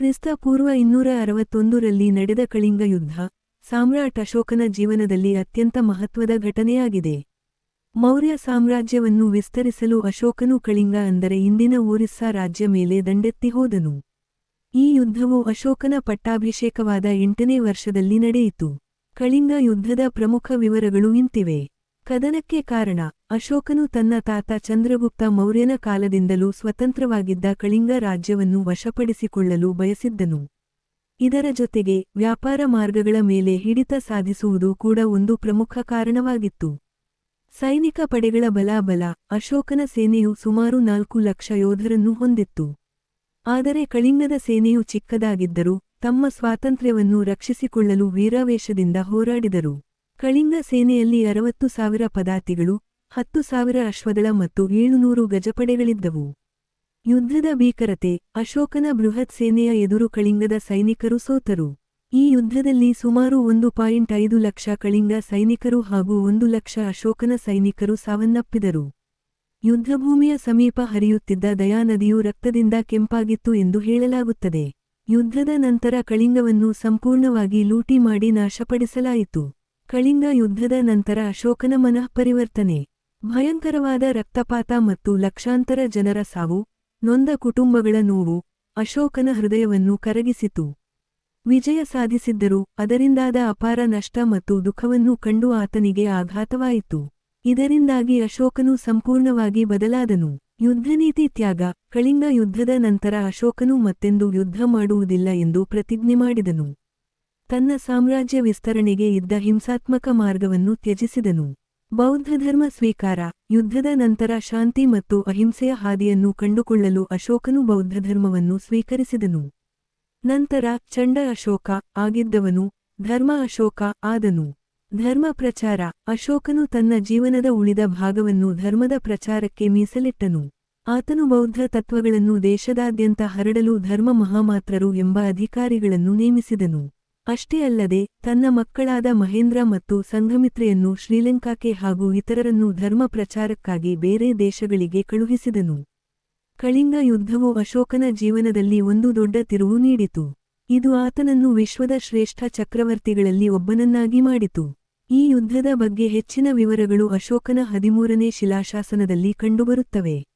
ಕ್ರಿಸ್ತ ಪೂರ್ವ ಇನ್ನೂರ ಅರವತ್ತೊಂದರಲ್ಲಿ ನಡೆದ ಕಳಿಂಗ ಯುದ್ಧ, ಸಾಮ್ರಾಟ್ ಅಶೋಕನ ಜೀವನದಲ್ಲಿ ಅತ್ಯಂತ ಮಹತ್ವದ ಘಟನೆಯಾಗಿದೆ. ಮೌರ್ಯ ಸಾಮ್ರಾಜ್ಯವನ್ನು ವಿಸ್ತರಿಸಲು ಅಶೋಕನು ಕಳಿಂಗ ಅಂದರೆ ಇಂದಿನ ಒರಿಸ್ಸಾ ರಾಜ್ಯ ಮೇಲೆ ದಂಡೆತ್ತಿ ಹೋದನು. ಈ ಯುದ್ಧವು ಅಶೋಕನ ಪಟ್ಟಾಭಿಷೇಕವಾದ ಎಂಟನೇ ವರ್ಷದಲ್ಲಿ ನಡೆಯಿತು. ಕಳಿಂಗ ಯುದ್ಧದ ಪ್ರಮುಖ ವಿವರಗಳು ಇಂತಿವೆ. ಕದನಕ್ಕೆ ಕಾರಣ, ಅಶೋಕನು ತನ್ನ ತಾತ ಚಂದ್ರಗುಪ್ತ ಮೌರ್ಯನ ಕಾಲದಿಂದಲೂ ಸ್ವತಂತ್ರವಾಗಿದ್ದ ಕಳಿಂಗ ರಾಜ್ಯವನ್ನು ವಶಪಡಿಸಿಕೊಳ್ಳಲು ಬಯಸಿದ್ದನು. ಇದರ ಜೊತೆಗೆ, ವ್ಯಾಪಾರ ಮಾರ್ಗಗಳ ಮೇಲೆ ಹಿಡಿತ ಸಾಧಿಸುವುದು ಕೂಡ ಒಂದು ಪ್ರಮುಖ ಕಾರಣವಾಗಿತ್ತು. ಸೈನಿಕ ಪಡೆಗಳ ಬಲಾಬಲ, ಅಶೋಕನ ಸೇನೆಯು ಸುಮಾರು ನಾಲ್ಕು ಲಕ್ಷ ಯೋಧರನ್ನು ಹೊಂದಿತ್ತು. ಆದರೆ ಕಳಿಂಗದ ಸೇನೆಯು ಚಿಕ್ಕದಾಗಿದ್ದರೂ, ತಮ್ಮ ಸ್ವಾತಂತ್ರ್ಯವನ್ನು ರಕ್ಷಿಸಿಕೊಳ್ಳಲು ವೀರಾವೇಶದಿಂದ ಹೋರಾಡಿದರು. ಕಳಿಂಗ ಸೇನೆಯಲ್ಲಿ ಅರವತ್ತು ಸಾವಿರ ಪದಾತಿಗಳು, ಹತ್ತು ಸಾವಿರ ಅಶ್ವದಳ ಮತ್ತು ಏಳುನೂರು ಗಜಪಡೆಗಳಿದ್ದವು. ಯುದ್ಧದ ಭೀಕರತೆ, ಅಶೋಕನ ಬೃಹತ್ ಸೇನೆಯ ಎದುರು ಕಳಿಂಗದ ಸೈನಿಕರು ಸೋತರು. ಈ ಯುದ್ಧದಲ್ಲಿ ಸುಮಾರು ಒಂದು ಪಾಯಿಂಟ್ ಐದು ಲಕ್ಷ ಕಳಿಂಗ ಸೈನಿಕರು ಹಾಗೂ ಒಂದು ಲಕ್ಷ ಅಶೋಕನ ಸೈನಿಕರು ಸಾವನ್ನಪ್ಪಿದರು. ಯುದ್ಧಭೂಮಿಯ ಸಮೀಪ ಹರಿಯುತ್ತಿದ್ದ ದಯಾನದಿಯು ರಕ್ತದಿಂದ ಕೆಂಪಾಗಿತ್ತು ಎಂದು ಹೇಳಲಾಗುತ್ತದೆ. ಯುದ್ಧದ ನಂತರ ಕಳಿಂಗವನ್ನು ಸಂಪೂರ್ಣವಾಗಿ ಲೂಟಿ ಮಾಡಿ ನಾಶಪಡಿಸಲಾಯಿತು. ಕಳಿಂಗ ಯುದ್ಧದ ನಂತರ ಅಶೋಕನ ಮನಃ ಪರಿವರ್ತನೆ ಭಯಂಕರವಾದ ರಕ್ತಪಾತ ಮತ್ತು ಲಕ್ಷಾಂತರ ಜನರ ಸಾವು, ನೊಂದ ಕುಟುಂಬಗಳ ನೋವು, ಅಶೋಕನ ಹೃದಯವನ್ನು ಕರಗಿಸಿತು. ವಿಜಯ ಸಾಧಿಸಿದ್ದರೂ, ಅದರಿಂದಾದ ಅಪಾರ ನಷ್ಟ ಮತ್ತು ದುಃಖವನ್ನು ಕಂಡು ಆತನಿಗೆ ಆಘಾತವಾಯಿತು. ಇದರಿಂದಾಗಿ ಅಶೋಕನು ಸಂಪೂರ್ಣವಾಗಿ ಬದಲಾದನು. ಯುದ್ಧನೀತಿ ತ್ಯಾಗ, ಕಳಿಂಗ ಯುದ್ಧದ ನಂತರ ಅಶೋಕನು ಮತ್ತೆಂದು ಯುದ್ಧ ಮಾಡುವುದಿಲ್ಲ ಎಂದು ಪ್ರತಿಜ್ಞೆ ಮಾಡಿದನು. ತನ್ನ ಸಾಮ್ರಾಜ್ಯ ವಿಸ್ತರಣೆಗೆ ಇದ್ದ ಹಿಂಸಾತ್ಮಕ ಮಾರ್ಗವನ್ನು ತ್ಯಜಿಸಿದನು. ಬೌದ್ಧ ಧರ್ಮ ಸ್ವೀಕಾರ, ಯುದ್ಧದ ನಂತರ ಶಾಂತಿ ಮತ್ತು ಅಹಿಂಸೆಯ ಹಾದಿಯನ್ನು ಕಂಡುಕೊಳ್ಳಲು ಅಶೋಕನು ಬೌದ್ಧಧರ್ಮವನ್ನು ಸ್ವೀಕರಿಸಿದನು. ನಂತರ ಚಂಡ ಅಶೋಕ ಆಗಿದ್ದವನು, ಧರ್ಮ ಅಶೋಕ ಆದನು. ಧರ್ಮ ಪ್ರಚಾರ, ಅಶೋಕನು ತನ್ನ ಜೀವನದ ಉಳಿದ ಭಾಗವನ್ನು ಧರ್ಮದ ಪ್ರಚಾರಕ್ಕೆ ಮೀಸಲಿಟ್ಟನು. ಆತನು ಬೌದ್ಧ ತತ್ವಗಳನ್ನು ದೇಶದಾದ್ಯಂತ ಹರಡಲು ಧರ್ಮ ಮಹಾಮಾತ್ರರು ಎಂಬ ಅಧಿಕಾರಿಗಳನ್ನು ನೇಮಿಸಿದನು. ಅಷ್ಟೇ ಅಲ್ಲದೆ, ತನ್ನ ಮಕ್ಕಳಾದ ಮಹೇಂದ್ರ ಮತ್ತು ಸಂಘಮಿತ್ರೆಯನ್ನು ಶ್ರೀಲಂಕಾಕ್ಕೆ ಹಾಗೂ ಇತರರನ್ನು ಧರ್ಮ ಪ್ರಚಾರಕ್ಕಾಗಿ ಬೇರೆ ದೇಶಗಳಿಗೆ ಕಳುಹಿಸಿದನು. ಕಳಿಂಗ ಯುದ್ಧವು ಅಶೋಕನ ಜೀವನದಲ್ಲಿ ಒಂದು ದೊಡ್ಡ ತಿರುವು ನೀಡಿತು. ಇದು ಆತನನ್ನು ವಿಶ್ವದ ಶ್ರೇಷ್ಠ ಚಕ್ರವರ್ತಿಗಳಲ್ಲಿ ಒಬ್ಬನನ್ನಾಗಿ ಮಾಡಿತು. ಈ ಯುದ್ಧದ ಬಗ್ಗೆ ಹೆಚ್ಚಿನ ವಿವರಗಳು ಅಶೋಕನ ಹದಿಮೂರನೇ ಶಿಲಾಶಾಸನದಲ್ಲಿ ಕಂಡುಬರುತ್ತವೆ.